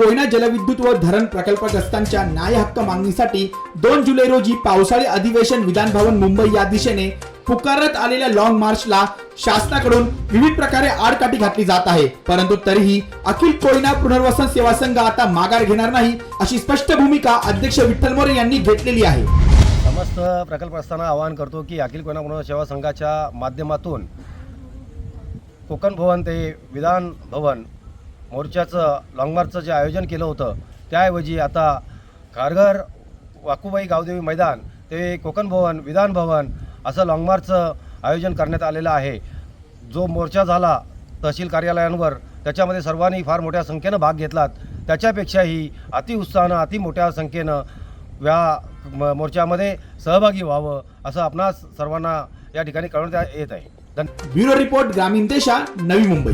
कोयना जलविद्युत व धरण प्रकल्पग्रस्तांच्या न्याय हक्क मागणीसाठी दोन जुलै रोजी पावसाळी अधिवेशन विधान भवन मुंबई या दिशेने पुकारत आलेल्या लॉंग मार्चला शासनाकडून विविध प्रकारे आडकाठी घातली जात आहे. परंतु तरीही अखिल कोयना पुनर्वसन सेवा संघ आता माघार घेणार नाही अशी स्पष्ट भूमिका अध्यक्ष विठ्ठल मोरे यांनी घेतलेली आहे. समस्त प्रकल्प असताना आवाहन करतो की अखिल कोयना पुनर्वसन सेवा संघाच्या माध्यमातून कोकण भवन ते विधान भवन मोर्चाचं लॉंगमार्चचं जे आयोजन केलं होतं त्याऐवजी आता खारघर वाकुबाई गावदेवी मैदान ते कोकण भवन विधान भवन असं लॉंगमार्चचं आयोजन करण्यात आलेलं आहे. जो मोर्चा झाला तहसील कार्यालयांवर त्याच्यामध्ये सर्वांनी फार मोठ्या संख्येनं भाग घेतलात. त्याच्यापेक्षाही अतिउत्साहानं अति मोठ्या संख्येनं या मोर्चामध्ये सहभागी व्हावं असं आपणास सर्वांना या ठिकाणी कळवण्यात येत आहे. ब्युरो रिपोर्ट ग्रामीण देशा नवी मुंबई.